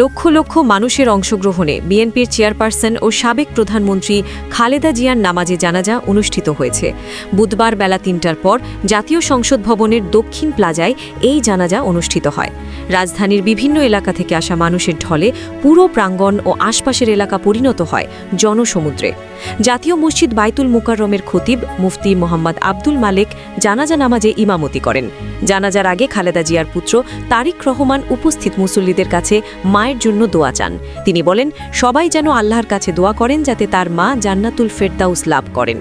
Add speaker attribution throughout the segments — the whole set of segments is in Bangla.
Speaker 1: লক্ষ লক্ষ মানুষের অংশগ্রহণে বিএনপির চেয়ারপারসন ও সাবেক প্রধানমন্ত্রী খালেদা জিয়ার নামাজে জানাজা অনুষ্ঠিত হয়েছে। বুধবার বেলা তিনটার পর জাতীয় সংসদ ভবনের দক্ষিণ প্লাজায় এই জানাজা অনুষ্ঠিত হয়। রাজধানীর বিভিন্ন এলাকা থেকে আসা মানুষের ঢলে পুরো প্রাঙ্গণ ও আশপাশের এলাকা পরিণত হয় জনসমুদ্রে। জাতীয় মসজিদ বাইতুল মুকাররমের খতিব মুফতি মোহাম্মদ আব্দুল মালেক জানাজা নামাজে ইমামতি করেন। জানাজার আগে খালেদা জিয়ার পুত্র তারিক রহমান উপস্থিত মুসল্লিদের কাছে জন্য দোয়া চান। তিনি বলেন, সবাই যেন আল্লাহর কাছে দোয়া করেন যাতে তার মা জান্নাতুল ফেরদাউস লাভ করেন।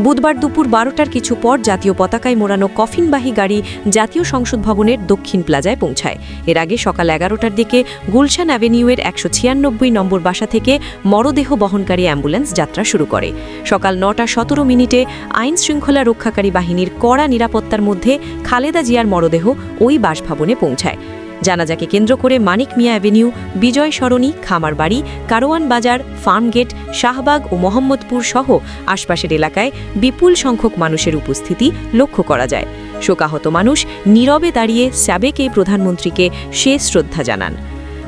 Speaker 1: বুধবার দুপুর বারোটার কিছু পর জাতীয় পতাকায় মোড়ানো কফিনবাহী গাড়ি জাতীয় সংসদ ভবনের দক্ষিণ প্লাজায় পৌঁছায়। এর আগে সকাল এগারোটার দিকে গুলশান অ্যাভিনিউয়ের একশো ছিয়ানব্বই নম্বর বাসা থেকে মরদেহ বহনকারী অ্যাম্বুলেন্স যাত্রা শুরু করে। সকাল নটা সতেরো মিনিটে আইন শৃঙ্খলা রক্ষাকারী বাহিনীর কড়া নিরাপত্তার মধ্যে খালেদা জিয়ার মরদেহ ওই বাসভবনে পৌঁছায়। জানাজাকে কেন্দ্র করে মানিক মিয়া অ্যাভিনিউ, বিজয় সরণি, খামারবাড়ি কারোয়ান বাজার, ফার্মগেট, শাহবাগ ও মোহাম্মদপুর সহ আশপাশের এলাকায় বিপুল সংখ্যক মানুষের উপস্থিতি লক্ষ্য করা যায়। শোকাহত মানুষ নীরবে দাঁড়িয়ে এই প্রধানমন্ত্রীকে শেষ শ্রদ্ধা জানান।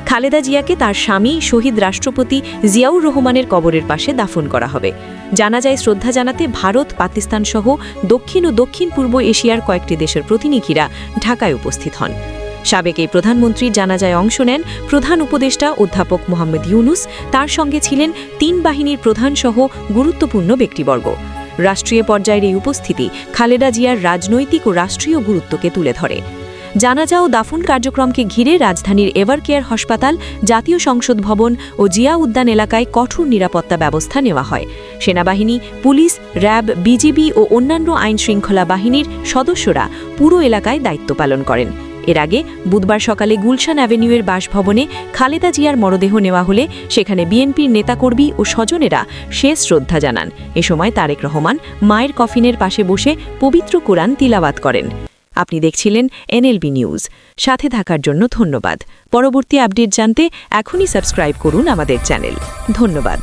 Speaker 1: খালেদা জিয়াকে তার স্বামী, শহীদ রাষ্ট্রপতি জিয়াউর রহমানের কবরের পাশে দাফন করা হবে। জানা যায় শ্রদ্ধা জানাতে ভারত, পাকিস্তান সহ দক্ষিণ ও দক্ষিণ পূর্ব এশিয়ার কয়েকটি দেশের প্রতিনিধিরা ঢাকায় উপস্থিত হন। সাবেক এই প্রধানমন্ত্রীর জানাজায় অংশ নেন প্রধান উপদেষ্টা অধ্যাপক মোহাম্মদ ইউনুস। তার সঙ্গে ছিলেন তিন বাহিনীর প্রধানসহ গুরুত্বপূর্ণ ব্যক্তিবর্গ। রাষ্ট্রীয় পর্যায়ের এই উপস্থিতি খালেদা জিয়ার রাজনৈতিক ও রাষ্ট্রীয় গুরুত্বকে তুলে ধরে। জানাজা ও দাফন কার্যক্রমকে ঘিরে রাজধানীর এভার কেয়ার হাসপাতাল, জাতীয় সংসদ ভবন ও জিয়া উদ্যান এলাকায় কঠোর নিরাপত্তা ব্যবস্থা নেওয়া হয়। সেনাবাহিনী, পুলিশ, র্যাব, বিজিবি ও অন্যান্য আইন শৃঙ্খলা বাহিনীর সদস্যরা পুরো এলাকায় দায়িত্ব পালন করেন। এর আগে বুধবার সকালে গুলশান অ্যাভিনিউয়ের বাসভবনে খালেদা জিয়ার মরদেহ নেওয়া হলে সেখানে বিএনপির নেতাকর্মী ও স্বজনেরা শেষ শ্রদ্ধা জানান। এ সময় তারেক রহমান মায়ের কফিনের পাশে বসে পবিত্র কোরআন তিলাবাত করেন। আপনি দেখছিলেন এনএলবি নিউজ। সাথে থাকার জন্য ধন্যবাদ। পরবর্তী আপডেট জানতে এখনই সাবস্ক্রাইব করুন আমাদের চ্যানেল। ধন্যবাদ।